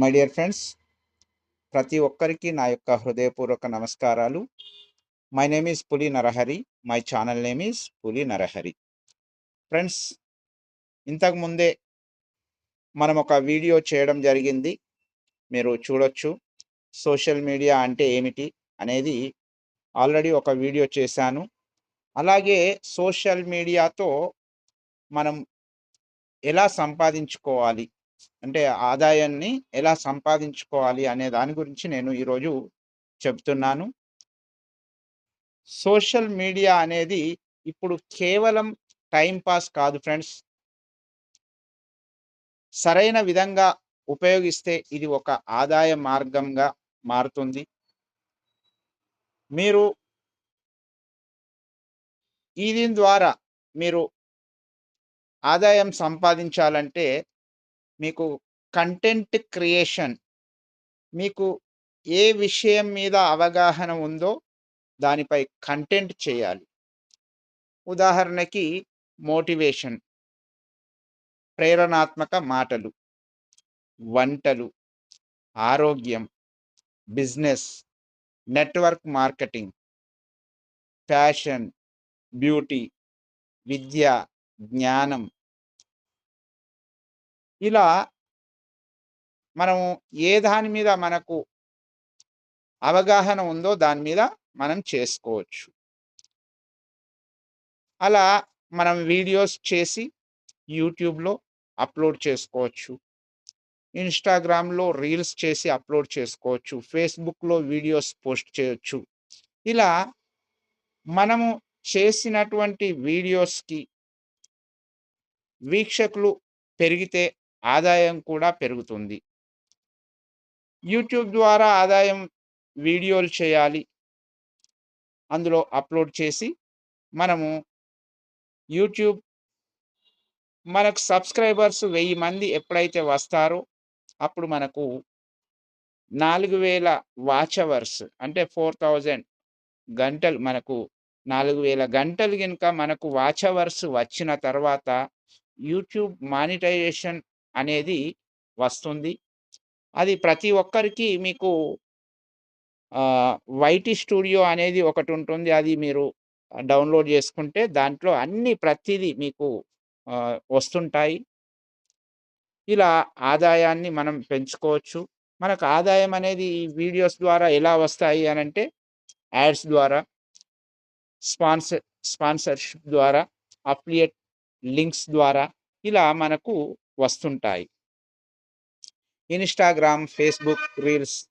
My dear friends ప్రతి ఒక్కరికి నా యొక్క హృదయపూర్వక నమస్కారాలు. My name is Puli Narahari my channel name is Puli Narahari friends ఇంతకుముందే మనం ఒక వీడియో చేయడం జరిగింది. మీరు చూడొచ్చు. సోషల్ మీడియా అంటే ఏమిటి అనేది ఆల్రెడీ ఒక వీడియో చేశాను. అలాగే సోషల్ మీడియాతో మనం ఎలా సంపాదించుకోవాలి? అంటే ఆదాయాన్ని ఎలా సంపాదించుకోవాలి అనే దాని గురించి నేను ఈరోజు చెప్తున్నాను. సోషల్ మీడియా అనేది ఇప్పుడు కేవలం టైం పాస్ కాదు ఫ్రెండ్స్. సరైన విధంగా ఉపయోగిస్తే ఇది ఒక ఆదాయ మార్గంగా మారుతుంది. మీరు ఈ దీని ద్వారా మీరు ఆదాయం సంపాదించాలంటే మీకు కంటెంట్ క్రియేషన్ మీకు ఏ విషయం మీద అవగాహన ఉందో దానిపై కంటెంట్ చేయాలి. ఉదాహరణకి మోటివేషన్ ప్రేరణాత్మక మాటలు వంటలు ఆరోగ్యం business network marketing fashion beauty విద్య జ్ఞానం ఇలా మనము ఏ దాని మీద మనకు అవగాహన ఉందో దాని మీద మనం చేసుకోవచ్చు. అలా మనం వీడియోస్ చేసి యూట్యూబ్లో అప్లోడ్ చేసుకోవచ్చు. ఇన్స్టాగ్రామ్లో రీల్స్ చేసి అప్లోడ్ చేసుకోవచ్చు. ఫేస్బుక్లో వీడియోస్ పోస్ట్ చేయొచ్చు. ఇలా మనము చేసినటువంటి వీడియోస్కి వీక్షకులు పెరిగితే ఆదాయం కూడా పెరుగుతుంది. యూట్యూబ్ ద్వారా ఆదాయం వీడియోలు చేయాలి. అందులో అప్లోడ్ చేసి మనము యూట్యూబ్ మనకు సబ్స్క్రైబర్స్ వెయ్యి మంది ఎప్పుడైతే వస్తారో అప్పుడు మనకు నాలుగు వేల వాచ్ అవర్స్ అంటే ఫోర్ థౌజండ్ గంటలు మనకు నాలుగు వేల గంటలు కనుక మనకు వాచ్ అవర్స్ వచ్చిన తర్వాత యూట్యూబ్ మానిటైజేషన్ అనేది వస్తుంది. అది ప్రతి ఒక్కరికి మీకు వైటీ స్టూడియో అనేది ఒకటి ఉంటుంది. అది మీరు డౌన్లోడ్ చేసుకుంటే దాంట్లో అన్ని ప్రతిదీ మీకు వస్తుంటాయి. ఇలా ఆదాయాన్ని మనం పెంచుకోవచ్చు. మనకు ఆదాయం అనేది ఈ వీడియోస్ ద్వారా ఎలా వస్తాయి అని అంటే యాడ్స్ ద్వారా స్పాన్సర్ స్పాన్సర్షిప్ ద్వారా అఫ్లియేట్ లింక్స్ ద్వారా ఇలా మనకు వస్తుంటాయి. ఇన్స్టాగ్రామ్ ఫేస్బుక్ రీల్స్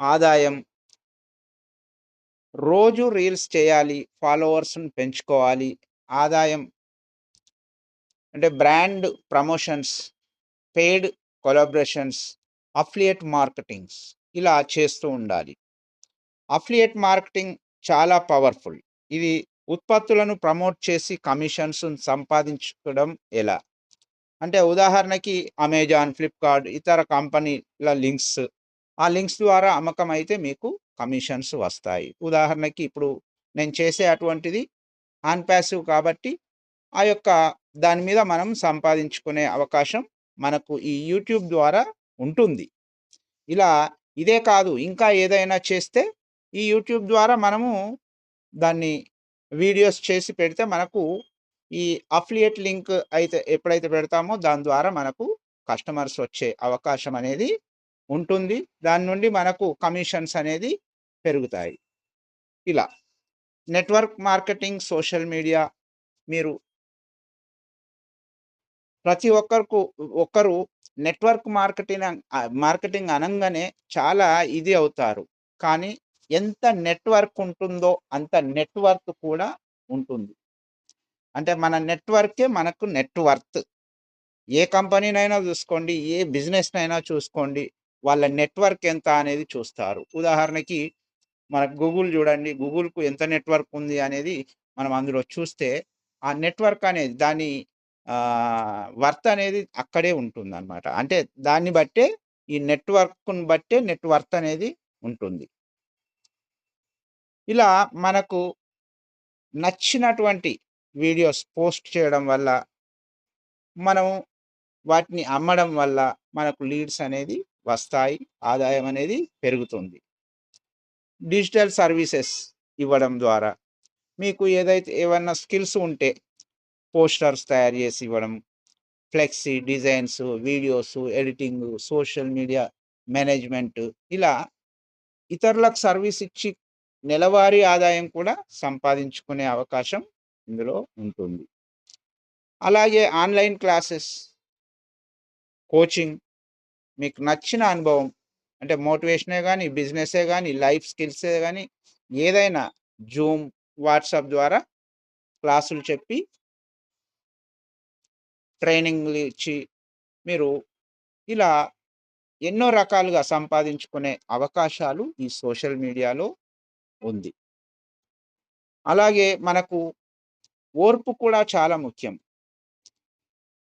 ఆదాయం రోజు రీల్స్ చేయాలి ఫాలోవర్స్ని పెంచుకోవాలి ఆదాయం అంటే brand promotions paid collaborations affiliate marketings ఇలా చేస్తూ ఉండాలి. అఫ్లియేట్ మార్కెటింగ్ చాలా పవర్ఫుల్. ఇది ఉత్పత్తులను ప్రమోట్ చేసి కమిషన్స్ సంపాదించడం ఎలా? అంటే ఉదాహరణకి అమెజాన్ ఫ్లిప్కార్ట్ ఇతర కంపెనీల లింక్స్. ఆ లింక్స్ ద్వారా అమ్మకం అయితే మీకు కమిషన్స్ వస్తాయి. ఉదాహరణకి ఇప్పుడు నేను చేసే అటువంటిది ఆన్ ప్యాసివ్ కాబట్టి ఆ యొక్క దాని మీద మనం సంపాదించుకునే అవకాశం మనకు ఈ యూట్యూబ్ ద్వారా ఉంటుంది. ఇలా ఇదే కాదు ఇంకా ఏదైనా చేస్తే ఈ యూట్యూబ్ ద్వారా మనము దాన్ని వీడియోస్ చేసి పెడితే మనకు ఈ అఫ్లియేట్ లింక్ అయితే ఎప్పుడైతే పెడతామో దాని ద్వారా మనకు కస్టమర్స్ వచ్చే అవకాశం అనేది ఉంటుంది. దాని నుండి మనకు కమిషన్స్ అనేది పెరుగుతాయి. ఇలా నెట్వర్క్ మార్కెటింగ్ సోషల్ మీడియా మీరు ప్రతి ఒక్కరికి ఒక్కరు నెట్వర్క్ మార్కెటింగ్ మార్కెటింగ్ అనగానే చాలా ఇది అవుతారు. కానీ ఎంత నెట్వర్క్ ఉంటుందో అంత నెట్వర్క్ కూడా ఉంటుంది. అంటే మన నెట్వర్కే మనకు నెట్వర్త్ ఏ కంపెనీనైనా చూసుకోండి ఏ బిజినెస్నైనా చూసుకోండి వాళ్ళ నెట్వర్క్ ఎంత అనేది చూస్తారు. ఉదాహరణకి మనకు గూగుల్ చూడండి గూగుల్కు ఎంత నెట్వర్క్ ఉంది అనేది మనం అందులో చూస్తే ఆ నెట్వర్క్ అనేది దాని వర్త్ అనేది అక్కడే ఉంటుంది అనమాట అంటే దాన్ని బట్టే ఈ నెట్వర్క్ను బట్టే నెట్వర్త్ అనేది ఉంటుంది. ఇలా మనకు నచ్చినటువంటి వీడియోస్ పోస్ట్ చేయడం వల్ల మనం వాటిని అమ్మడం వల్ల మనకు లీడ్స్ అనేది వస్తాయి ఆదాయం అనేది పెరుగుతుంది. డిజిటల్ సర్వీసెస్ ఇవ్వడం ద్వారా మీకు ఏదైతే ఏమన్నా స్కిల్స్ ఉంటే పోస్టర్స్ తయారు చేసి ఇవ్వడం flexi designs videos editing social media management ఇలా ఇతరులకు సర్వీస్ ఇచ్చి నెలవారీ ఆదాయం కూడా సంపాదించుకునే అవకాశం ఇందులో ఉంటుంది. అలాగే ఆన్లైన్ క్లాసెస్ కోచింగ్ మీకు నచ్చిన అనుభవం అంటే మోటివేషనే కానీ బిజినెసే కానీ లైఫ్ స్కిల్సే కానీ ఏదైనా జూమ్ వాట్సాప్ ద్వారా క్లాసులు చెప్పి ట్రైనింగ్లు ఇచ్చి మీరు ఇలా ఎన్నో రకాలుగా సంపాదించుకునే అవకాశాలు ఈ సోషల్ మీడియాలో ఉంది. అలాగే మనకు ఓర్పు కూడా చాలా ముఖ్యం.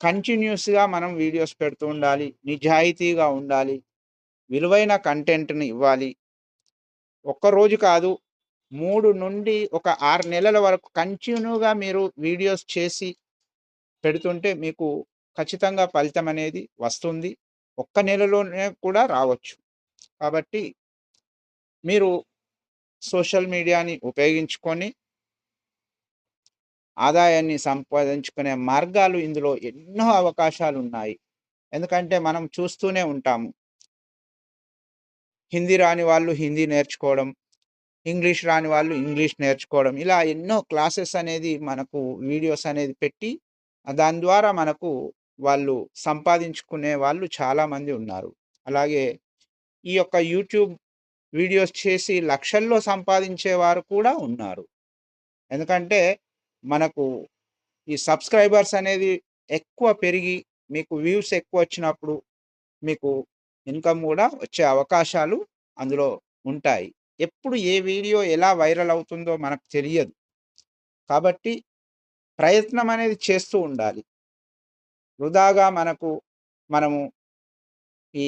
కంటిన్యూస్గా మనం వీడియోస్ పెడుతూ ఉండాలి నిజాయితీగా ఉండాలి విలువైన కంటెంట్ని ఇవ్వాలి. ఒక్కరోజు కాదు మూడు నుండి ఒక ఆరు నెలల వరకు కంటిన్యూగా మీరు వీడియోస్ చేసి పెడుతుంటే మీకు ఖచ్చితంగా ఫలితం అనేది వస్తుంది. ఒక్క నెలలోనే కూడా రావచ్చు. కాబట్టి మీరు సోషల్ మీడియాని ఉపయోగించుకొని ఆదాయాన్ని సంపాదించుకునే మార్గాలు ఇందులో ఎన్నో అవకాశాలు ఉన్నాయి ఎందుకంటే మనం చూస్తూనే ఉంటాము. హిందీ రాని వాళ్ళు హిందీ నేర్చుకోవడం ఇంగ్లీష్ రాని వాళ్ళు ఇంగ్లీష్ నేర్చుకోవడం ఇలా ఎన్నో క్లాసెస్ అనేది మనకు వీడియోస్ అనేది పెట్టి దాని ద్వారా మనకు వాళ్ళు సంపాదించుకునే వాళ్ళు చాలామంది ఉన్నారు. అలాగే ఈ యొక్క యూట్యూబ్ వీడియోస్ చేసి లక్షల్లో సంపాదించేవారు కూడా ఉన్నారు. ఎందుకంటే మనకు ఈ సబ్స్క్రైబర్స్ అనేది ఎక్కువ పెరిగి మీకు వ్యూస్ ఎక్కువ వచ్చినప్పుడు మీకు ఇన్కమ్ కూడా వచ్చే అవకాశాలు అందులో ఉంటాయి. ఎప్పుడు ఏ వీడియో ఎలా వైరల్ అవుతుందో మనకు తెలియదు. కాబట్టి ప్రయత్నం అనేది చేస్తూ ఉండాలి. వృధాగా మనకు మనము ఈ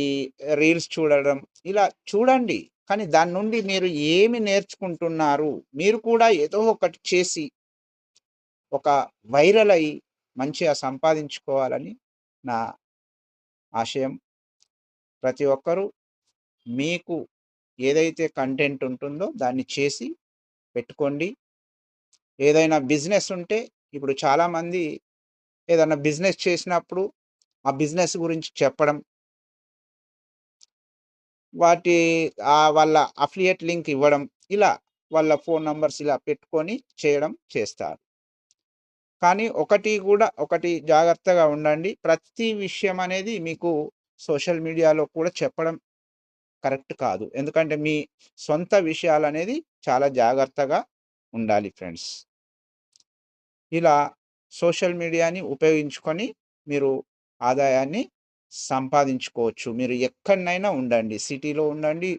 రీల్స్ చూడడం ఇలా చూడండి. కానీ దాని నుండి మీరు ఏమి నేర్చుకుంటున్నారు? మీరు కూడా ఏదో ఒకటి చేసి ఒక వైరల్ అయి మంచిగా సంపాదించుకోవాలని నా ఆశయం. ప్రతి ఒక్కరూ మీకు ఏదైతే కంటెంట్ ఉంటుందో దాన్ని చేసి పెట్టుకోండి. ఏదైనా బిజినెస్ ఉంటే ఇప్పుడు చాలామంది ఏదైనా బిజినెస్ చేసినప్పుడు ఆ బిజినెస్ గురించి చెప్పడం. వాటి వాళ్ళ అఫిలియేట్ లింక్ ఇవ్వడం. ఇలా వాళ్ళ ఫోన్ నంబర్స్ ఇలా పెట్టుకొని చేయడం చేస్తారు. కానీ ఒకటి కూడా ఒకటి జాగ్రత్తగా ఉండండి. ప్రతి విషయం అనేది మీకు సోషల్ మీడియాలో కూడా చెప్పడం కరెక్ట్ కాదు. ఎందుకంటే మీ సొంత విషయాలు అనేది చాలా జాగ్రత్తగా ఉండాలి ఫ్రెండ్స్. ఇలా సోషల్ మీడియాని ఉపయోగించుకొని మీరు ఆదాయాన్ని సంపాదించుకోవచ్చు. మీరు ఎక్కడనైనా ఉండండి. సిటీలో ఉండండి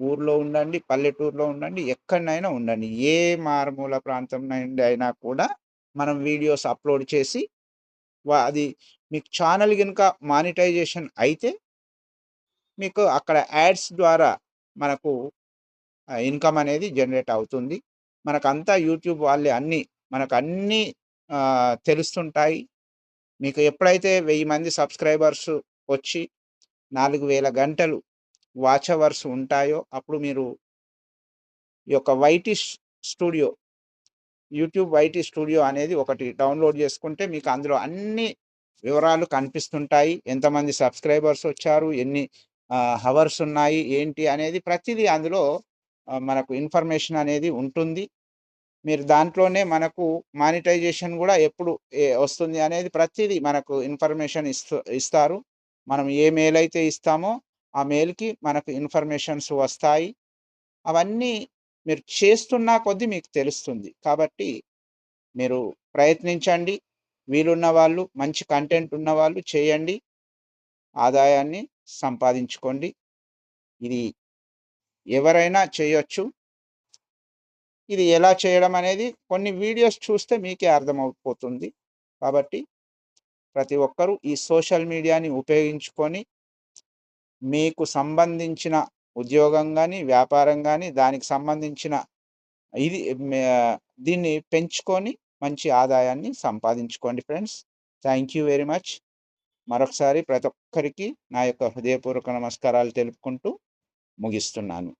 ఊర్లో ఉండండి పల్లెటూరులో ఉండండి ఎక్కడనైనా ఉండండి. ఏ మారుమూల ప్రాంతం నుండి అయినా కూడా మనం వీడియోస్ అప్లోడ్ చేసి అది మీకు ఛానల్ కనుక మానిటైజేషన్ అయితే మీకు అక్కడ యాడ్స్ ద్వారా మనకు ఇన్కమ్ అనేది జనరేట్ అవుతుంది. మనకంతా యూట్యూబ్ వాళ్ళే అన్నీ మనకు అన్నీ తెలుస్తుంటాయి. మీకు ఎప్పుడైతే వెయ్యి మంది సబ్స్క్రైబర్స్ వచ్చి నాలుగు వేల గంటలు వాచ్ అవర్స్ ఉంటాయో అప్పుడు మీరు ఈ యొక్క YT studio YouTube YT studio అనేది ఒకటి డౌన్లోడ్ చేసుకుంటే మీకు అందులో అన్ని వివరాలు కనిపిస్తుంటాయి. ఎంతమంది సబ్స్క్రైబర్స్ వచ్చారు? ఎన్ని హవర్స్ ఉన్నాయి? ఏంటి? అనేది ప్రతిదీ అందులో మనకు ఇన్ఫర్మేషన్ అనేది ఉంటుంది. మీరు దాంట్లోనే మనకు మానిటైజేషన్ కూడా ఎప్పుడు వస్తుంది అనేది ప్రతిదీ మనకు ఇన్ఫర్మేషన్ ఇస్తూ ఇస్తారు. మనం ఏ మెయిల్ అయితే ఇస్తామో ఆ మెయిల్కి మనకు ఇన్ఫర్మేషన్స్ వస్తాయి. అవన్నీ మీరు చేస్తున్న కొద్దీ మీకు తెలుస్తుంది. కాబట్టి మీరు ప్రయత్నించండి. వీలున్న వాళ్ళు మంచి కంటెంట్ ఉన్న వాళ్ళు చేయండి. ఆదాయాన్ని సంపాదించుకోండి. ఇది ఎవరైనా చేయొచ్చు. ఇది ఎలా చేయడం అనేది కొన్ని వీడియోస్ చూస్తే మీకే అర్థమైపోతుంది కాబట్టి ప్రతి ఒక్కరూ ఈ సోషల్ మీడియాని ఉపయోగించుకొని మీకు సంబంధించిన ఉద్యోగం కానీ వ్యాపారం కానీ దానికి సంబంధించిన ఇది దీన్ని పెంచుకొని మంచి ఆదాయాన్ని సంపాదించుకోండి friends. Thank you very much. మరొకసారి ప్రతి ఒక్కరికి నా యొక్క హృదయపూర్వక నమస్కారాలు తెలుపుకుంటూ ముగిస్తున్నాను.